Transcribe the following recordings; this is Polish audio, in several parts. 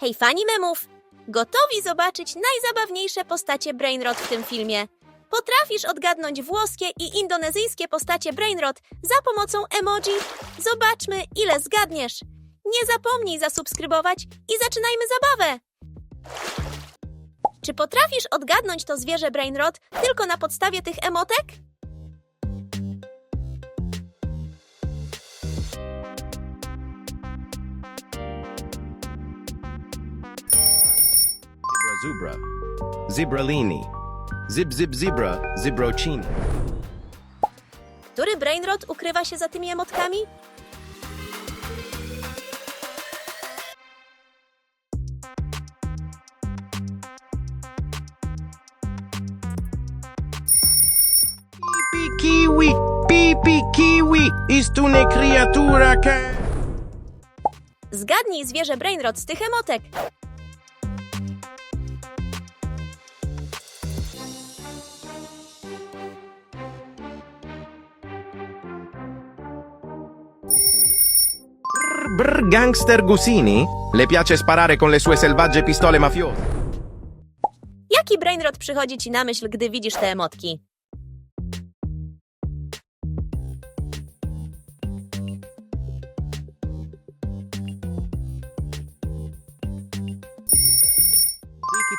Hej, fani memów! Gotowi zobaczyć najzabawniejsze postacie Brainrot w tym filmie? Potrafisz odgadnąć włoskie i indonezyjskie postacie Brainrot za pomocą emoji? Zobaczmy, ile zgadniesz! Nie zapomnij zasubskrybować i zaczynajmy zabawę! Czy potrafisz odgadnąć to zwierzę Brainrot tylko na podstawie tych emotek? Zubra. Zibralini. Zib zib zebra. Zibrocini. Który Brainrot ukrywa się za tymi emotkami? Pipi kiwi. Pipi kiwi. Ist una creatura che... Zgadnij zwierzę Brainrot z tych emotek. Gangster Gusini? Le piace sparare con le sue selvagge pistole mafiose. Jaki Brainrot przychodzi ci na myśl, gdy widzisz te emotki?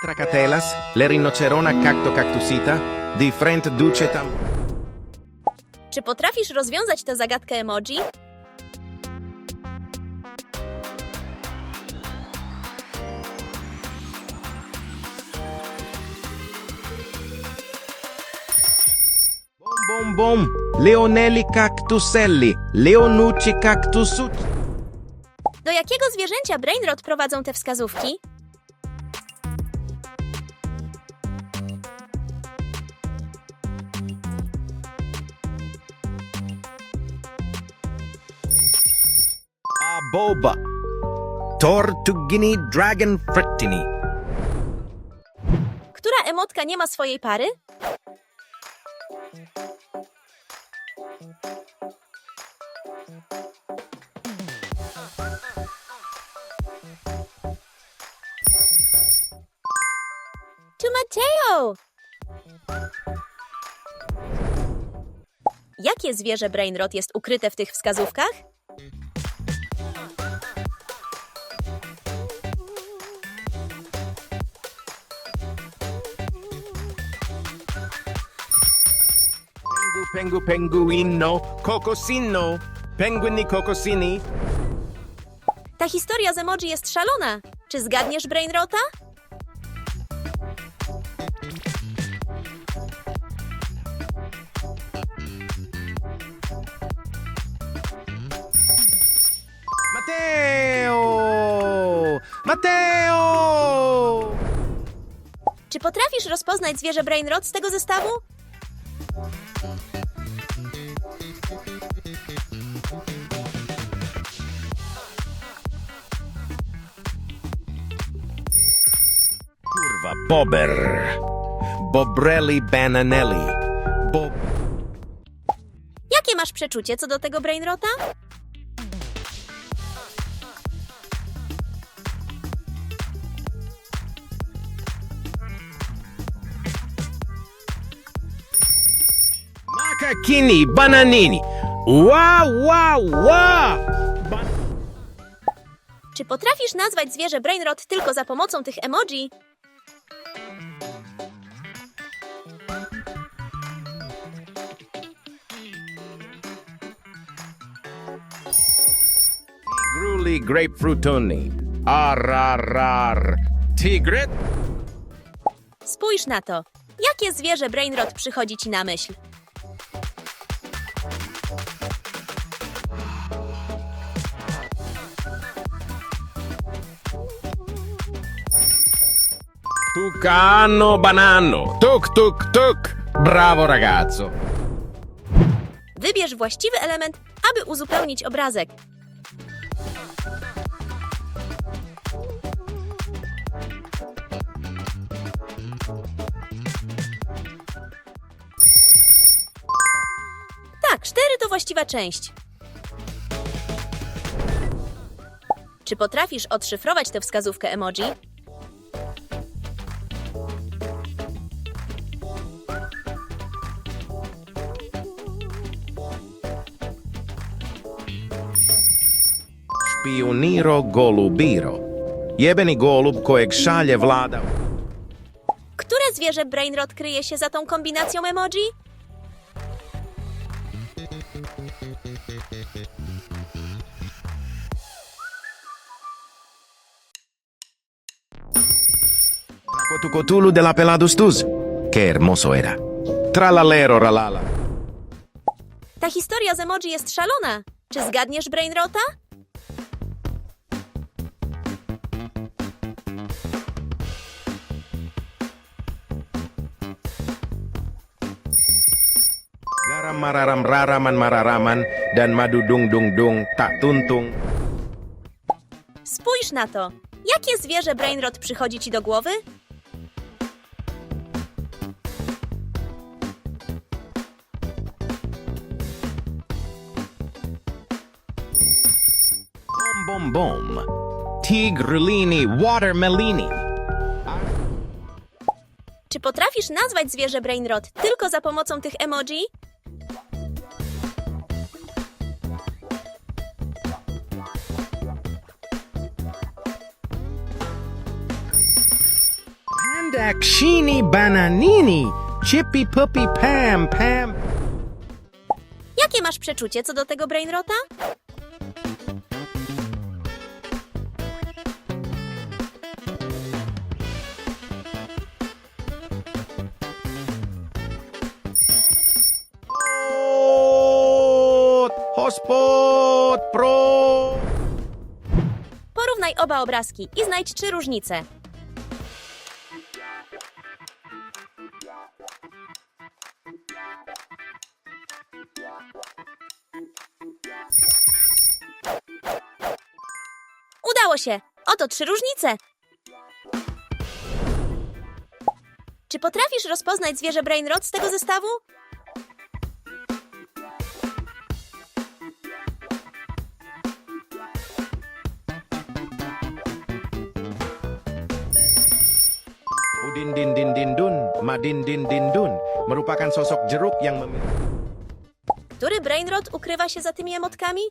Tracatelas, le rinocerona cacto cactusita, di frent ducetam... Czy potrafisz rozwiązać tę zagadkę emoji? Bom. Leonelli cactuselli. Leonucci cactusucci. Do jakiego zwierzęcia Brainrot prowadzą te wskazówki? Boba. Tortugini dragon frettini. Która emotka nie ma swojej pary? Jakie zwierzę Brainrot jest ukryte w tych wskazówkach? Pengu pengu penguino. Cocosino. Penguini cocosini. Ta historia z emoji jest szalona. Czy zgadniesz Brainrota? Matteo! Czy potrafisz rozpoznać zwierzę Brainrot z tego zestawu? Kurwa, Bober. Bobrelli Bananelli. Bob... Jakie masz przeczucie co do tego Brainrota? Macachini bananini. Wow, wow, wow! Czy potrafisz nazwać zwierzę Brainrot tylko za pomocą tych emoji? Gruli grapefruitoni. Arrarar. Tigret? Spójrz na to. Jakie zwierzę Brainrot przychodzi ci na myśl? Tucano banano. Tuk, tuk, tuk. Bravo ragazzo. Wybierz właściwy element, aby uzupełnić obrazek. Tak, cztery to właściwa część. Czy potrafisz odszyfrować tę wskazówkę emoji? Špioniro golubiro. Jebeni golub kojeg šalje vlada. Które zwierzę Brainrot kryje się za tą kombinacją emoji? Cotucotulu de la Peladus Tuz. Qué hermoso era. Tralalero ralala. Ta historia z emoji jest szalona. Czy zgadniesz Brainrota? Mararam raraman mararaman dan madu dung dung dung tak tuntung. Spójrz na to. Jakie zwierzę Brainrot przychodzi ci do głowy? Bom bom bom. Tigrulini watermelini. Czy potrafisz nazwać zwierzę Brainrot tylko za pomocą tych emoji? Pandakshini bananini. Chippy puppy pam pam. Jakie masz przeczucie co do tego Brainrota? Hotspot Pro! Porównaj oba obrazki i znajdź trzy różnice. Się! Oto trzy różnice! Czy potrafisz rozpoznać zwierzę Brainrot z tego zestawu? Udin din din din dun, madin din din dun merupakan sosok jeruk yang memiliki Który Brainrot ukrywa się za tymi emotkami?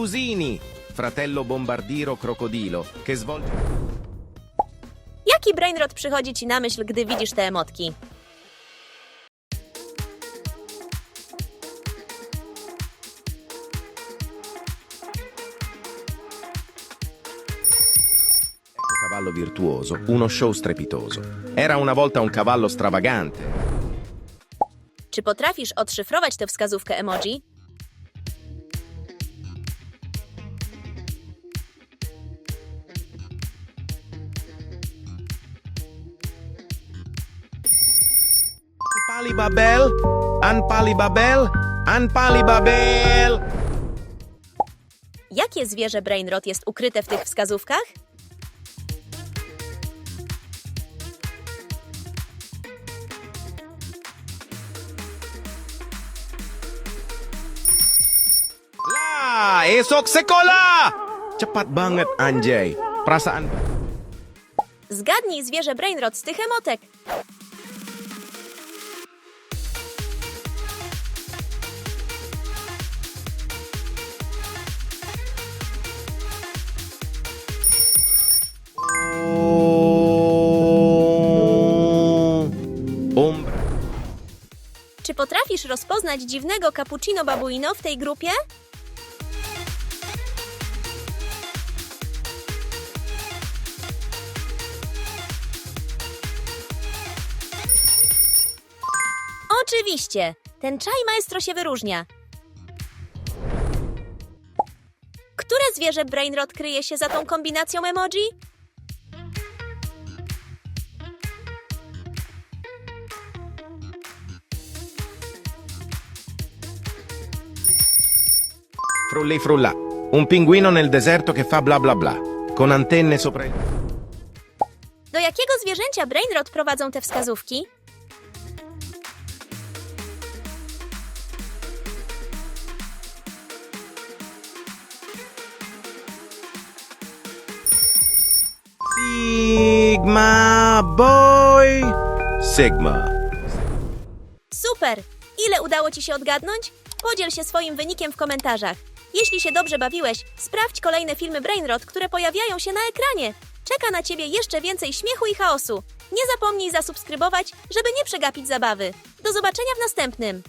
Gusini, fratello bombardiro crocodilo, che svolge Jaki Brainrot przychodzi ci na myśl, gdy widzisz te emotki? Cavallo virtuoso, uno show strepitoso. Era una volta un cavallo stravagante. Czy potrafisz odszyfrować tę wskazówkę emoji? Anpali Babel, Anpali Babel, Anpali Babel. Jakie zwierzę Brainrot jest ukryte w tych wskazówkach? Esok sekolah! Cepat banget anjay. Perasaan Zgadnij zwierzę Brainrot z tych emotek. Czy potrafisz rozpoznać dziwnego cappuccino babuino w tej grupie? Oczywiście! Ten czaj maestro się wyróżnia. Które zwierzę Brainrot kryje się za tą kombinacją emoji? Frulli frulla. Un pinguino nel deserto che fa bla bla bla. Con antenne sopra il... Do jakiego zwierzęcia Brainrot prowadzą te wskazówki? Sigma Boy! Sigma. Super! Ile udało Ci się odgadnąć? Podziel się swoim wynikiem w komentarzach. Jeśli się dobrze bawiłeś, sprawdź kolejne filmy Brainrot, które pojawiają się na ekranie. Czeka na Ciebie jeszcze więcej śmiechu i chaosu. Nie zapomnij zasubskrybować, żeby nie przegapić zabawy. Do zobaczenia w następnym.